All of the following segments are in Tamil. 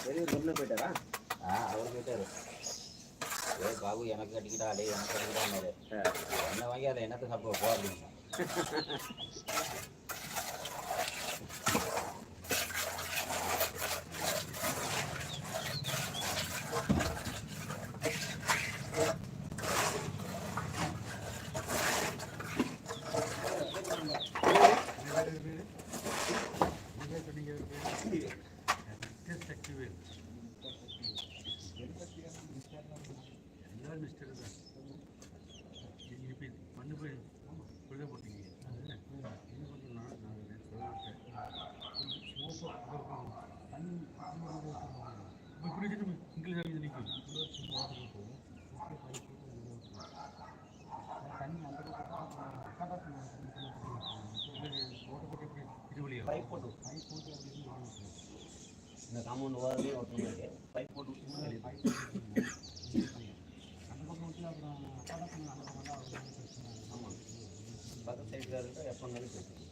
வெளியூர் கொண்டு போயிட்டாரா? ஆ அவர் போயிட்டாரு. ஏ பாபு எனக்கு கட்டிக்கிட்டா அடையே எனக்கு கட்டிக்கிட்டாரு என்ன வாங்கி அதை என்னத்தை சாப்பிட போ அப்படின்னு எல்லாரும் மிஸ்டர் தான் இப்போ மண்ணு போய் உள்ளே போட்டீங்க அது என்ன பண்ணுறோம்னா நான் இப்படி வச்சுட்டு இங்கிலீஷ் ஆகி நிற்கும் இது வழியா பைப் போட்டு மூணு வாரமே ஓரமே ஒருத்தவங்க பைப் போட்டு ஆமாம் பக்கத்து சைடில் இருந்தால் எப்போ இருந்தாலும் பேசுவோம்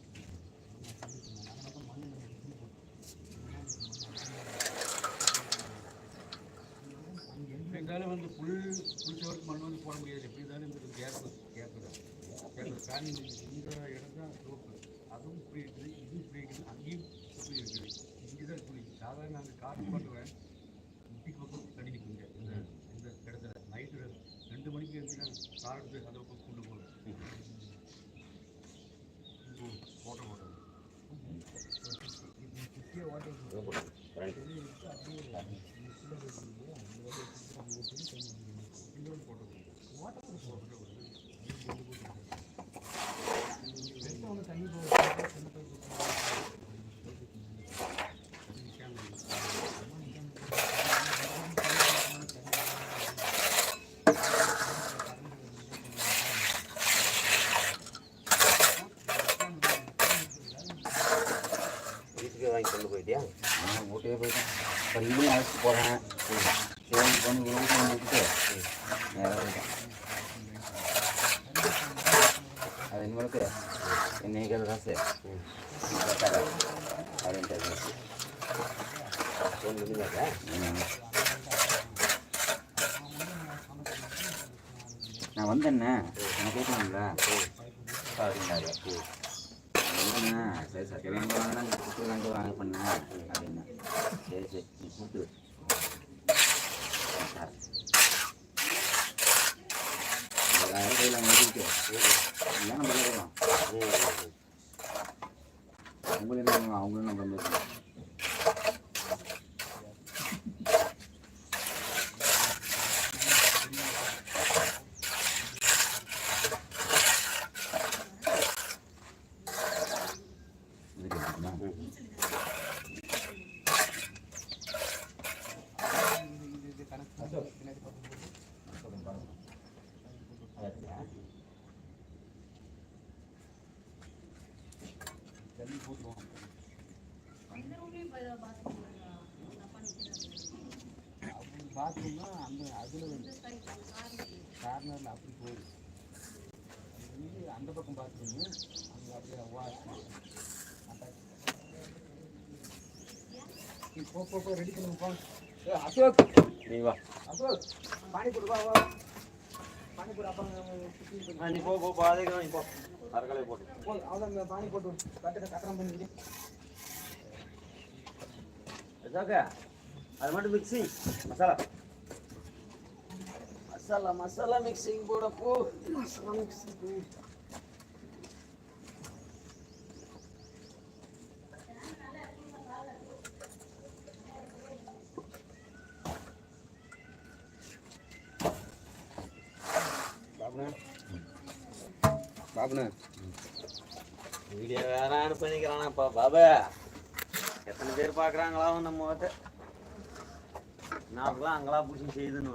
இருந்தாலும் வந்து புல் புல் சவருக்கு மண் வந்து போட முடியாது. எப்படி இருந்தாலும் இந்த கேப்பு கேப்பு தான் கேப் காணி இந்த இடம் தான் ரோப்பு அதுவும் இப்படி இருக்குது இதுவும் இப்படி இருக்குது. அங்கேயும் இப்படி இருக்குது. இங்கே தான் குழி சாதாரண நாங்கள் காற்று பண்ணுவேன் முட்டிக்கு பக்கம் தண்ணி நிற்குங்க. இந்த இடத்துல நைட்டு ரெண்டு மணிக்கு இருந்து நான் கார் எடுத்து அதை கொண்டு போவேன் போட்டோ போட்டோம் இன்னொரு போட்டோ வீட்டுக்கே வாங்கி கொண்டு போயிட்டியா ஆ ஊட்டியே போயிட்டேன் அப்புறம் இவனையும் அழைச்சிட்டு போகிறேன் சரி பண்ணி வீட்டில் வந்து விட்டுட்டு நேராக போயிட்டேன் அது இனிமேலுக்கு என்னைக்கு காசு அப்படின்ட்டு பண்ணிருந்தாக்கா நான் வந்தேண்ணே. நான் கேட்கலாம்ல அப்படின்னாரு இல்லைண்ணா. சரி சரி. வாங்க வாங்கினா நீ கூப்பிட்டு வாங்க. வாங்க பண்ணேன் அப்படின்னா. சரி சரி. நீ கூப்பிட்டு கையில் வச்சுக்கிட்டு இல்லைன்னா நம்ம என்ன அவங்களும் நம்ம பாத்ரூம்னா அந்த அதில் வந்து கார்னரில் அப்படி அது வந்து அந்த பக்கம் பாத்ரூமு அங்கே அப்படியே வாஷ் போ போ போ ரெடி பண்ணுங்க போ. ஏ, அசோக். நீ வா. அசோக் பானிபூரி வா வா. பானிபூரி அப்பா நீ போ போ பாதைக்கு நீ போ. அரக்கலை போட்டு. போ அவ்வளோ பானி போட்டு கட்டுற கட்டணம் பண்ணிட்டு அதாக்கா அது மட்டும் மிக்சிங் மசாலா. மசாலா மசாலா மிக்சிங் போட போ. மசாலா மிக்ஸ் பாபுண்ணா. வீடியோ வேற அனுப்பி பண்ணிக்கிறானாப்பா பாபா. எத்தனை பேர் பார்க்குறாங்களா நம்ம முகத்தை? நாங்களாம் அங்களா பிடிச்சி செய்துன்னு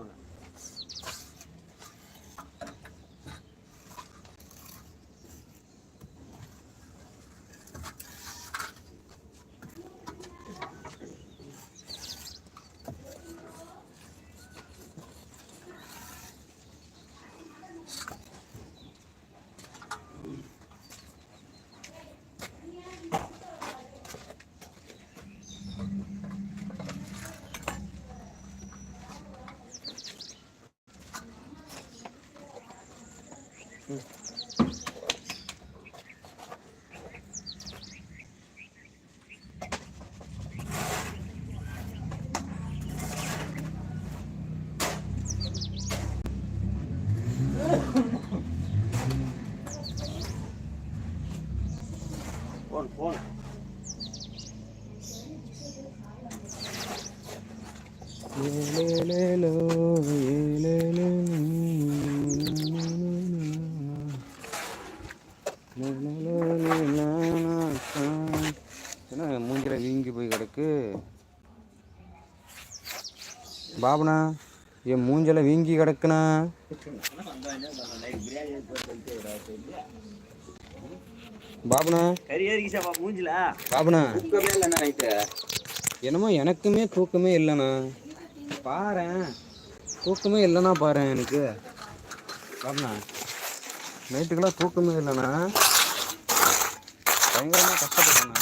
போன போன ஏலேலேலோ, என்ன மூஞ்சில வீங்கி போய் கிடக்கு பாபனா என் மூஞ்சில வீங்கி கிடக்குண்ணா ஏறிக்கிச்சா மூஞ்சில? பாபுண்ணா. தூக்கமே இல்லைண்ணா நைட்டு. என்னமோ எனக்குமே தூக்கமே இல்லைண்ணா. பாரேன் தூக்கமே இல்லைண்ணா பாரேன் எனக்கு. பாருண்ணா நைட்டுக்கெல்லாம் தூக்கமே இல்லைண்ணா. பயங்கரமாக கஷ்டப்பட்டேண்ணா.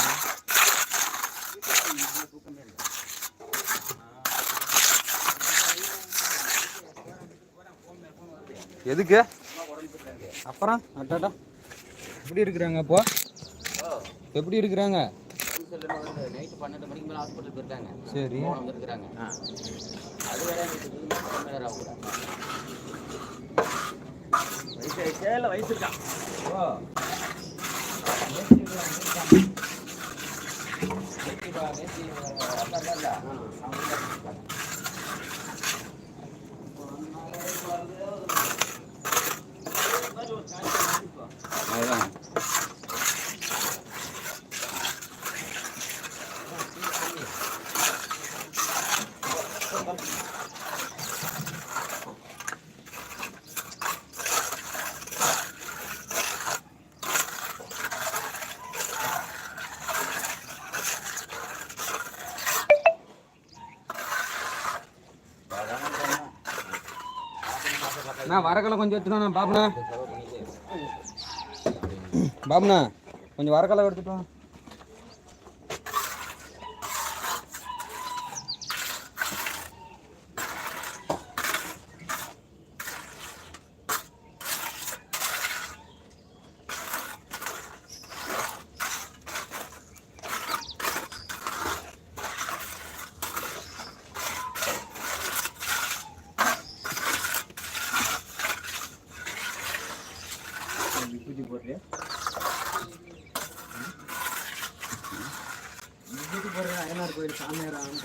எதுக்கு? அப்புறம் அட்டாட்டா எப்படி இருக்கிறாங்க அப்போ? எப்படி இருக்கிறாங்க நைட்டு பன்னெண்டு மணிக்கு மேலே ஹாஸ்பிட்டல் போயிருக்காங்க சரி போன வந்துருக்குறாங்க அது வேற எனக்கு தெரியுமா? பக்கம் வேற ஆகுதா? வயசு ஆயிடுச்சா இல்லை வயசு இருக்கா ஓ அதுதான் நான் வரக்கலை கொஞ்சம் எடுத்துட்டோம் பாபுண்ணா. பாபுண்ணா கொஞ்சம் வரக்கலை ಇದೆ ಅಯ್ಯನಾರ್ ಕೋಯಿಲ್ ಸಾಮ್ಯಾರ ಅಂತ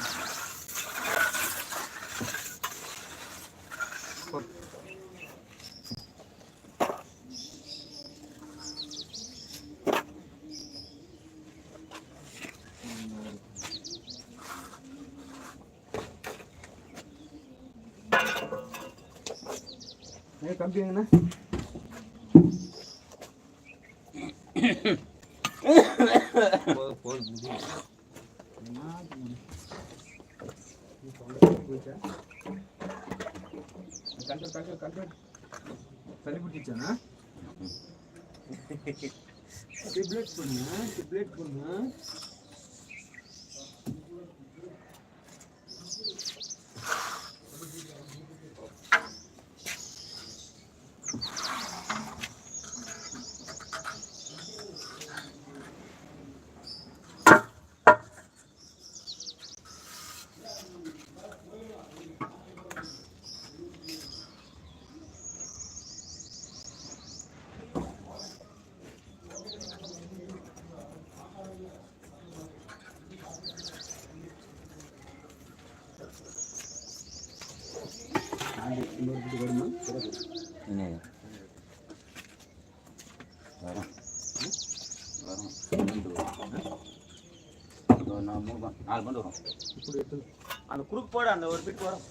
ಕಂಪಿ ಅಣ್ಣ சளி பிடிச்சானா டிப்ளேட் பண்ணு டிப்ளேட் பண்ணு நாலு மூணு வரும். அந்த குறுக்கு போட அந்த ஒரு பிட் வரும்.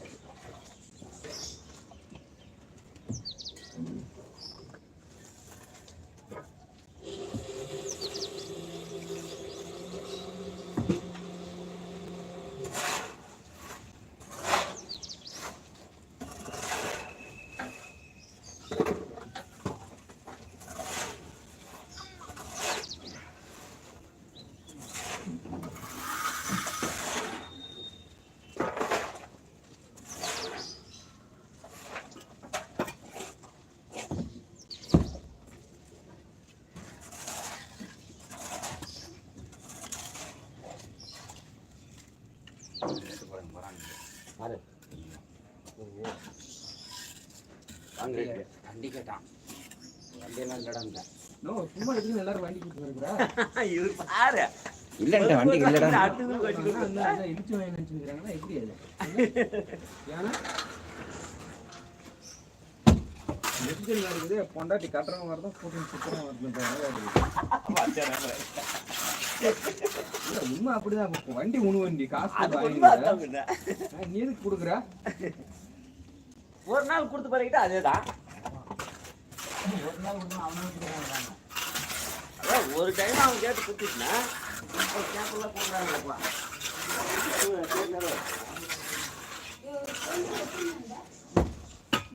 வண்டி கேட்டான். வண்டியெல்லாம் நோ சும்மா எடுத்து எல்லாரும் வண்டி கொடுத்து வருகிறா இது பாரு. இல்லைன்ட்ட வண்டி இல்லடா. இடிச்சு வாங்கி நினைச்சுக்கிறாங்கன்னா எப்படி அது? ஏன்னா நெரிசல் இருக்குது பொண்டாட்டி கட்டுறவங்க வரதான் போட்டு சுத்தமாக வருது உண்மை அப்படிதான் வண்டி உணவு வண்டி காசு நீ எதுக்கு கொடுக்குற? ஒரு நாள் கொடுத்து பழகிட்டு அதேதான். ஒரு நாள் கொடுத்தா அவனுக்கு அதான் ஒரு டைம் அவன் கேட்டு கொடுத்துட்டுனா கேம்பெல்லாம் கொடுக்குறாங்களப்பா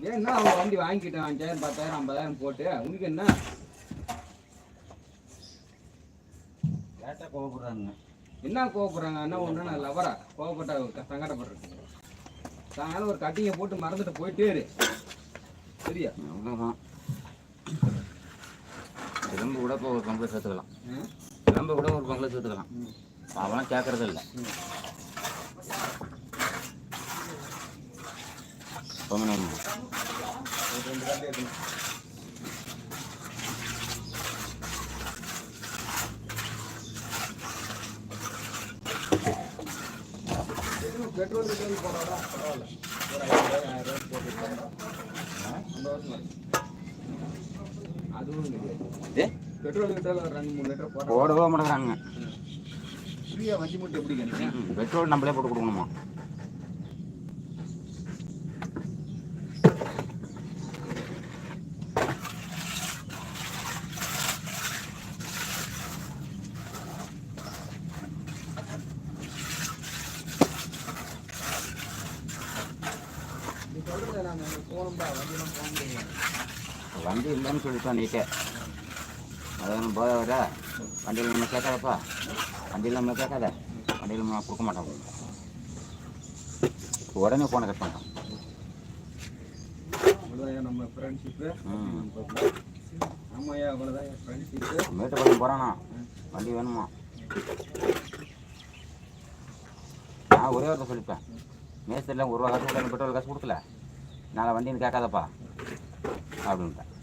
ஏன்னா அவன் வண்டி வாங்கிக்கிட்டான் அஞ்சாயிரம் பத்தாயிரம் ஐம்பதாயிரம் போட்டு? உனக்கு என்ன? கேட்டா கோவப்படுறாங்க என்ன கோவப்படுறாங்க? என்ன ஒன்று லவரா கோவப்பட்ட சங்கடப்படுறது. சாயங்காலம் ஒரு கட்டிங்க போட்டு மறந்துட்டு போயிட்டே இரு. சரியா? அவ்வளோதான் எலும்பு கூட இப்போ ஒரு பங்கில் சேர்த்துக்கலாம். ம். எலும்பு கூட ஒரு பங்கில் சேர்த்துக்கலாம். அவெல்லாம் கேட்கறது இல்லை. பதினொன்று ஒரு ரெண்டு கட்டி எடுக்கணும் பெட்ரோல் பெட்ரோல் போடாடா பரவாயில்ல. ஒரு ஐயாயிரம் போட்டு போடா. சந்தோஷமா இருக்கு. அதுவும் கிடையாது பெட்ரோல் ஒரு ரெண்டு மூணு லிட்டர் போட போடவே மாட்டேங்கிறாங்க ஃப்ரீயா வண்டி மட்டும் எப்படி கணிக்க ம், பெட்ரோல் நம்மளே போட்டு கொடுக்கணுமா நீ சொல்றது நான் போகணும்பா வண்டியெல்லாம் போக முடியாது வண்டி இல்லைன்னு சொல்லிட்டோம் நீட்டே அதாவது போத வர வண்டியில் நம்ம கேட்காதப்பா. வண்டியில் நம்ம கேட்காத. வண்டியில் நம்ம கொடுக்க மாட்டோம். உடனே ஃபோனை கட் பண்ணிட்டோம் நம்ம ஃப்ரெண்ட்ஷிப்பு ஆமாய்யா அவ்வளோதான் ஃப்ரெண்ட்ஷிப்பு மேட்டுப்பாளையம் போகிறானா வண்டி வேணுமா? நான் ஒரே ஒருத்தர் சொல்லிப்பேன். மேஸ்திரிலாம் ஒரு ரூபா காசு கொடுக்கல பெட்ரோல் காசு கொடுக்கல. நாளை வண்டின்னு கேட்காதப்பா. அப்படின்ட்டேன்.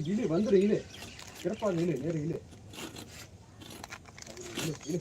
இது இழு வந்துரு இழு சிறப்பாக இழு நேர இழு இழு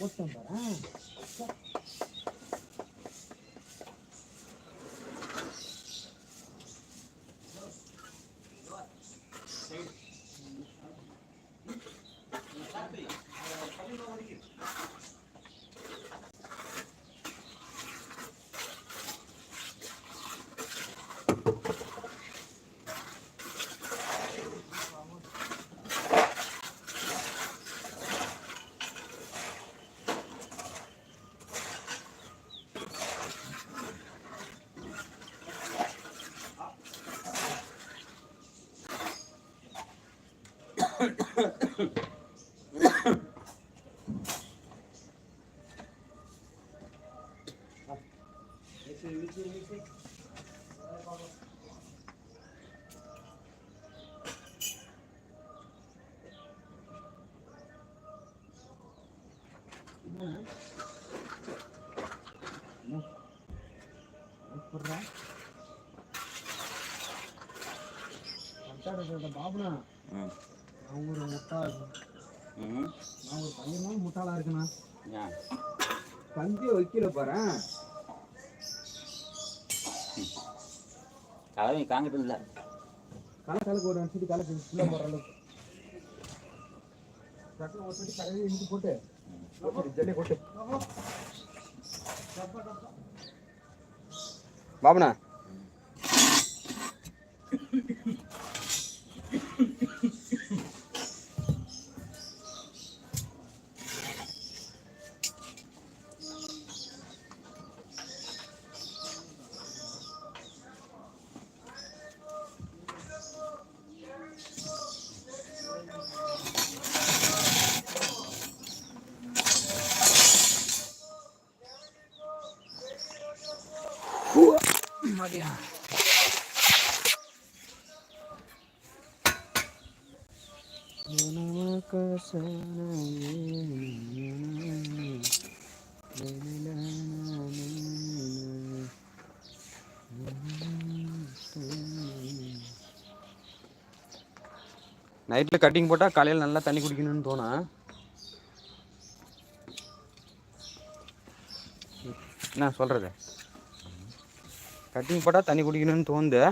இழு போட்டேன் பாரு பாபுனா அவங்க ஒரு முட்டாள். நான் ஒரு பையனும் முட்டாளா இருக்குண்ணா? கஞ்சி வைக்கல பாரு. கலவை காங்கிட்டு இல்லை. கலை கலக்கு ஒரு நிமிஷத்துக்கு கலக்கு ஃபுல்லாக போடுற அளவுக்கு. டக்குனு ஒரு கலவி போட்டு, ஜல்லி போட்டு. பாபுண்ணா நைட்டில் கட்டிங் போட்டால் காலையில் நல்லா தண்ணி குடிக்கணும்னு தோணும் என்ன சொல்கிறது கட்டிங் போட்டால் தண்ணி குடிக்கணும்னு தோணுது.